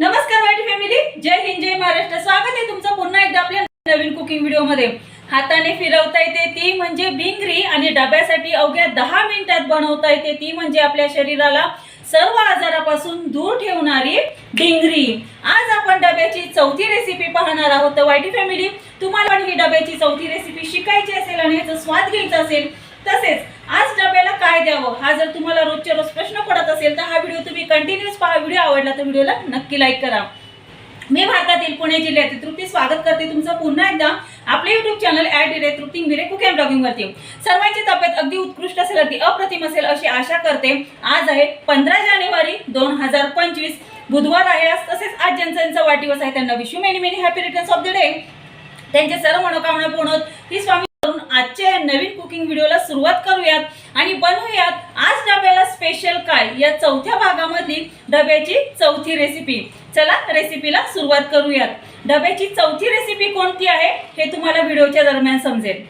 नमस्कार वाईट फॅमिली. जय हिंद जय महाराष्ट्र. स्वागत आहे तुमचं पुन्हा एकदा आपल्या नवीन कुकिंग व्हिडिओमध्ये. हाताने फिरवता येते ती म्हणजे भिंगरी आणि डब्यासाठी अवघ्या दहा मिनिटात बनवता येते ती म्हणजे आपल्या शरीराला सर्व आजारापासून दूर ठेवणारी डिंगरी आज आपण डब्याची चौथी रेसिपी पाहणार आहोत. वाईटी फॅमिली तुम्हाला पण ही डब्याची चौथी रेसिपी शिकायची असेल आणि याचा स्वाद घ्यायचा असेल तसेच आज डब्याला काय द्यावं? हा जर तुम्हाला रोजच्या रोज प्रश्न पडत असेल तर हा व्हिडिओ तुम्ही कंटिन्यूस पहा. व्हिडिओ आवडला तर व्हिडिओला नक्की लाईक करा. मी भारतातील पुणे जिल्ह्यातील तृप्ती स्वागत करते तुमचं पुन्हा एकदा आपले युट्यूब चॅनल ऍड डिरे तृप्ती मिरे कुक ब्लॉगिंगवरती ब्लॉगिंग वरती. सर्वांची तब्येत अगदी उत्कृष्ट असेल अगदी अप्रतिम असेल अशी आशा करते. आज आहे पंधरा जानेवारी दोन हजार पंचवीस. बुधवार आहे आज. तसेच आज ज्यांचा वाढदिवस आहे. त्यांना विश्व many many happy returns of the day त्यांचे सर्व मनोकामना पूर्ण ही स्वामी आजच्या या नवीन कुकिंग व्हिडिओला सुरुवात करूयात आणि बनवूयात आज डब्याला स्पेशल काय या चौथ्या भागामधली डब्याची चौथी रेसिपी चला रेसिपीला सुरुवात करूयात. डब्याची चौथी रेसिपी कोणती आहे हे तुम्हाला व्हिडिओच्या दरम्यान समजेल.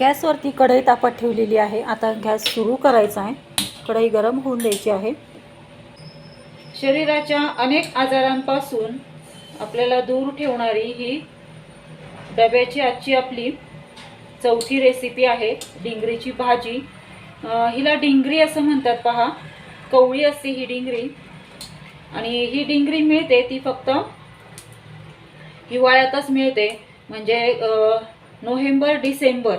गॅसवरती कढई तापत ठेवलेली आहे. आता गॅस सुरू करायचा आहे. कढई गरम होऊन द्यायची आहे. शरीराच्या अनेक आजारांपासून आपल्याला दूर ठेवणारी ही डब्याची आजची आपली चौथी रेसिपी आहे डिंगरीची भाजी. हिला डिंगरी असं म्हणतात पहा. कवळी असते ही डिंगरी. आणि ही डिंगरी मिळते ती फक्त हिवाळ्यातच मिळते. म्हणजे नोव्हेंबर डिसेंबर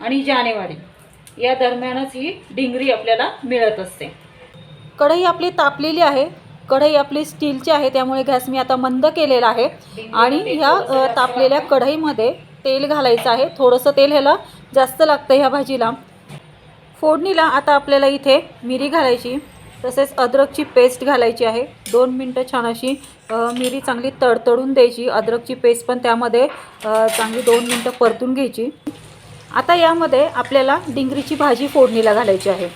आणि जानेवारी. या दरम्यानच ही डिंगरी आपल्याला मिळत असते. कढई आपली तापलेली आहे. कढई आपली स्टीलची आहे त्यामुळे गॅस मी आता मंद केलेला आहे. आणि ह्या तापलेल्या कढईमध्ये तेल घालायचं आहे. थोडंसं तेल ह्याला जास्त लागतं ह्या भाजीला. फोडणीला आता आपल्याला इथे मिरी घालायची तसेच अद्रकची पेस्ट घालायची आहे. दोन मिनटं छान अशी मिरी चांगली तडतडून द्यायची. अद्रकची पेस्ट पण त्यामध्ये चांगली दोन मिनटं परतून घ्यायची. आता यामध्ये आपल्याला डिंगरीची भाजी फोडणीला घालायची आहे.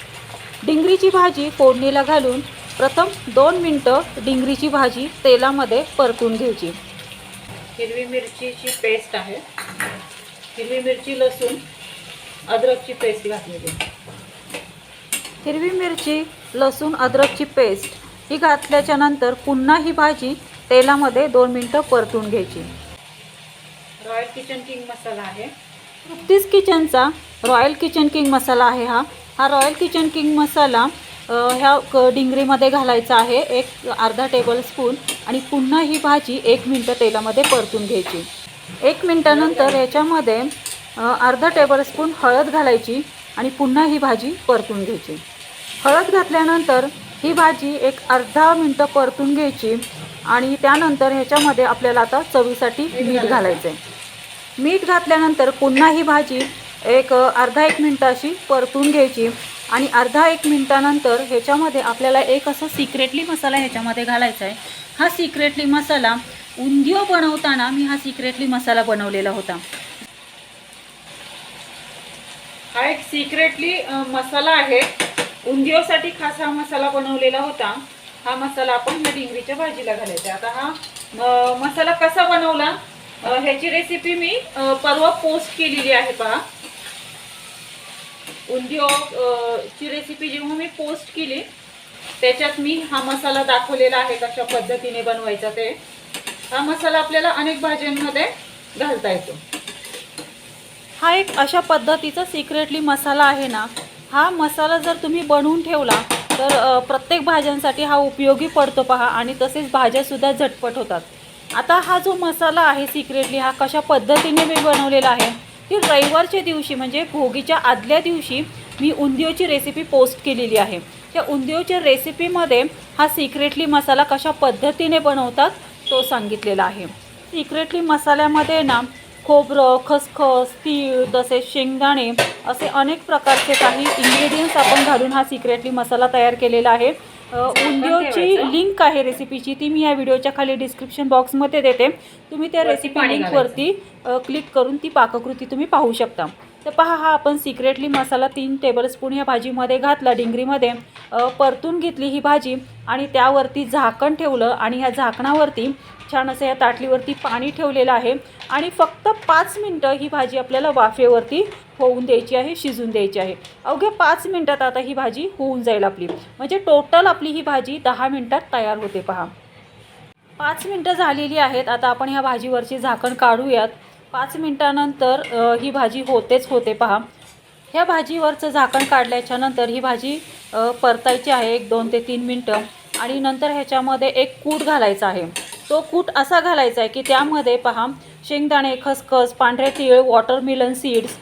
डिंगरीची भाजी फोडणीला घालून प्रथम दोन मिनटं डिंगरीची भाजी तेलामध्ये परतून घ्यायची. हिरवी मिरचीची पेस्ट आहे. हिरवी मिरची लसूण अद्रकची पेस्ट घातलेली. हिरवी मिरची लसूण अद्रकची पेस्ट ही घातल्याच्या नंतर पुन्हा ही भाजी तेलामध्ये दोन मिनटं परतून घ्यायची. रॉयल किचन किंग मसाला आहे. तृप्तीज किचनचा रॉयल किचन किंग मसाला आहे हा. हा रॉयल किचन किंग मसाला ह्या क डिंगरीमध्ये घालायचा आहे. एक अर्धा टेबल स्पून आणि पुन्हा ही भाजी एक मिनटं तेलामध्ये परतून घ्यायची. एक मिनटानंतर याच्यामध्ये अर्धा टेबलस्पून हळद घालायची आणि पुन्हा ही भाजी परतून घ्यायची. हळद घातल्यानंतर ही भाजी एक अर्धा मिनटं परतून घ्यायची आणि त्यानंतर ह्याच्यामध्ये आपल्याला आता चवीसाठी मीठ घालायचं आहे मीठ घातल्यानंतर पुन्हा ही भाजी एक अर्धा एक मिनटं अशी परतून घ्यायची आणि अर्धा एक मिनटानंतर ह्याच्यामध्ये आपल्याला एक असं सिक्रेटली मसाला ह्याच्यामध्ये घालायचा आहे हा सिक्रेटली मसाला उंदिओ बनवताना मी हा सिक्रेटली मसाला बनवलेला होता. हा एक सिक्रेटली मसाला आहे. उंदिओसाठी खास हा मसाला बनवलेला होता. हा मसाला आपण ह्या डिंगरीच्या भाजीला घालायचा आता हा मसाला कसा बनवला? ह्याची रेसिपी मी परवा पोस्ट केलेली आहे पहा. उंदिओ ची रेसिपी जेव्हा मी पोस्ट केली त्याच्यात मी हा मसाला दाखवलेला आहे कशा पद्धतीने बनवायचा ते. हा मसाला आपल्याला अनेक भाज्यांमध्ये घालता येतो. हा एक अशा पद्धतीचा सिक्रेटली मसाला आहे ना हा मसाला जर तुम्ही बनवून ठेवला तर प्रत्येक भाज्यांसाठी हा उपयोगी पडतो पहा आणि तसेच भाज्यासुद्धा झटपट होतात. आता हा जो मसाला आहे सिक्रेटली हा कशा पद्धतीने मी बनवलेला आहे की रविवारच्या दिवशी म्हणजे भोगीच्या आदल्या दिवशी मी उंदिओची रेसिपी पोस्ट केलेली आहे. त्या उंदिओच्या रेसिपीमध्ये हा सिक्रेटली मसाला कशा पद्धतीने बनवतात तो सांगितलेला आहे. सिक्रेटली मसाल्यामध्ये ना खोबरं खसखस तीळ तसेच शेंगदाणे असे अनेक प्रकारचे काही इन्ग्रेडियंट्स आपण घालून हा सिक्रेटली मसाला तयार केलेला आहे. उंदिओची लिंक आहे रेसिपीची ती मी या व्हिडिओच्या खाली डिस्क्रिप्शन बॉक्समध्ये देते. तुम्ही त्या रेसिपी लिंकवरती क्लिक करून ती पाककृती तुम्ही पाहू शकता. तर पहा हा आपण सिक्रेटली मसाला तीन टेबलस्पून या भाजीमध्ये घातला डिंगरीमध्ये परतून घेतली ही भाजी आणि त्यावरती झाकण ठेवलं आणि ह्या झाकणावरती छान असं या ताटलीवरती पाणी ठेवलेलं आहे आणि फक्त पाच मिनटं ही भाजी आपल्याला वाफेवरती होऊन द्यायची आहे शिजून द्यायची आहे. अवघ्या पाच मिनटात आता ही भाजी होऊन जाईल आपली. म्हणजे टोटल आपली ही भाजी दहा मिनटात तयार होते पहा. पाच मिनटं झालेली आहेत. आता आपण ह्या भाजीवरची झाकण काढूयात. पाच मिनटानंतर ही भाजी होतेच होते पहा. ह्या भाजीवरचं झाकण काढल्याच्या नंतर ही भाजी परतायची आहे एक दोन ते तीन मिनटं आणि नंतर ह्याच्यामध्ये एक कूट घालायचा आहे. तो कूट असा घालायचा आहे की त्यामध्ये पहा शेंगदाणे खसखस पांढरे तीळ वॉटरमिलन सीड्स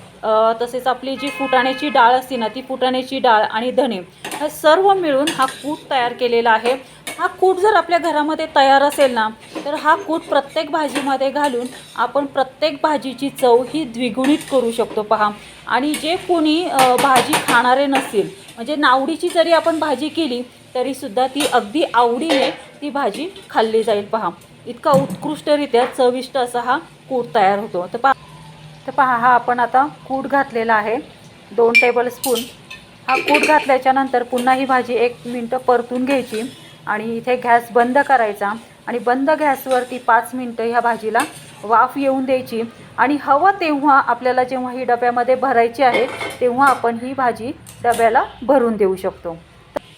तसेच आपली जी फुटाण्याची डाळ असते ना ती फुटाण्याची डाळ आणि धणे हे सर्व मिळून हा कूट तयार केलेला आहे. हा कूट जर आपल्या घरामध्ये तयार असेल ना तर हा कूट प्रत्येक भाजीमध्ये घालून आपण प्रत्येक भाजीची चव ही द्विगुणित करू शकतो. पहा. आणि जे कोणी भाजी खाणारे नसतील म्हणजे नावडीची जरी आपण भाजी केली तरीसुद्धा ती अगदी आवडीने ती भाजी खाल्ली जाईल. पहा. इतका उत्कृष्टरित्या चविष्ट असा हा कूट तयार होतो. तर पहा. तर पहा हा आपण आता कूट घातलेला आहे. दोन टेबलस्पून हा कूट घातल्याच्यानंतर पुन्हा ही भाजी एक मिनटं परतून घ्यायची. आणि इथे गॅस बंद करायचा. आणि बंद गॅसवरती पाच मिनटं ह्या भाजीला वाफ येऊन द्यायची. आणि हवं तेव्हा आपल्याला जेव्हा ही डब्यामध्ये भरायची आहे तेव्हा आपण ही भाजी डब्याला भरून देऊ शकतो.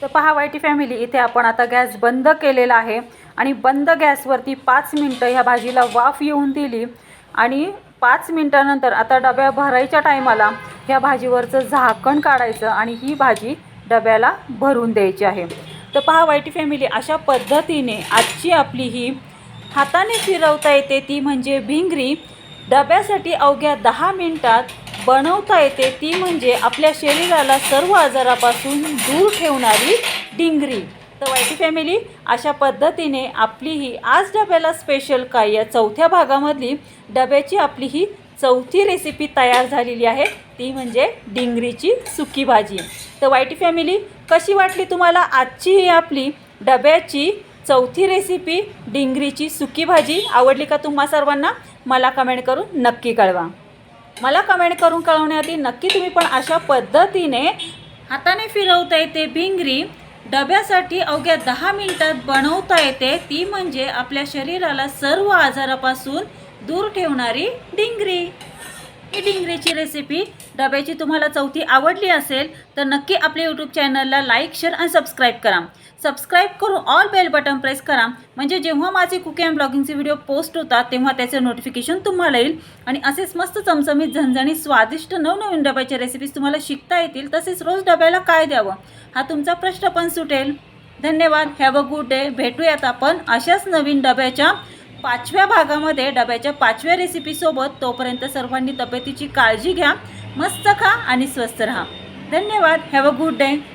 तर पहा वायटी फॅमिली इथे आपण आता गॅस बंद केलेला आहे. आणि बंद गॅसवरती पाच मिनटं ह्या भाजीला वाफ येऊन दिली. आणि पाच मिनटानंतर आता डब्या भरायच्या टायमाला ह्या भाजीवरचं झाकण काढायचं आणि ही भाजी डब्याला भरून द्यायची आहे. तर पहा वायटी फॅमिली अशा पद्धतीने आजची आपली ही हाताने फिरवता येते ती म्हणजे भिंगरी. डब्यासाठी अवघ्या दहा मिनटात बनवता येते ती म्हणजे आपल्या शरीराला सर्व आजारापासून दूर ठेवणारी डिंगरी. तर वायटी फॅमिली अशा पद्धतीने आपली ही आज डब्याला स्पेशल काय या चौथ्या भागामधली डब्याची आपली ही चौथी रेसिपी तयार झालेली आहे. ती म्हणजे डिंगरीची सुकी भाजी. तर वायटी फॅमिली कशी वाटली तुम्हाला आजची ही आपली डब्याची चौथी रेसिपी डिंगरीची सुकी भाजी? आवडली का तुम्हा सर्वांना? मला कमेंट करून नक्की कळवा. मला कमेंट करून कळवण्याआधी नक्की तुम्ही पण अशा पद्धतीने हाताने फिरवता येते भिंगरी डब्यासाठी अवघ्या दहा मिनिटात बनवता येते. ती म्हणजे आपल्या शरीराला सर्व आजारापासून दूर ठेवणारी डिंगरी. ही रेसिपी डब्याची तुम्हाला चौथी आवडली असेल तर नक्की आपल्या यूट्यूब चॅनलला लाईक शेअर आणि सबस्क्राईब करा. सबस्क्राईब करून ऑल बेल बटन प्रेस करा. म्हणजे जेव्हा माझे कुकिंग अँड ब्लॉगिंगचे व्हिडिओ पोस्ट होतात तेव्हा त्याचे नोटिफिकेशन तुम्हाला येईल. आणि असेच मस्त चमचमीत झणझणीत स्वादिष्ट नवनवीन डब्याच्या रेसिपीज तुम्हाला शिकता येतील तसेच रोज डब्याला काय द्यावं? हा तुमचा प्रश्न पण सुटेल. धन्यवाद. हॅव अ गुड डे भेटूयात आपण अशाच नवीन डब्याच्या पाचव्या भागामध्ये डब्याच्या पाचव्या रेसिपीसोबत तोपर्यंत सर्वांनी तब्येतीची काळजी घ्या मस्त खा आणि स्वस्त राहा. धन्यवाद. Have a good day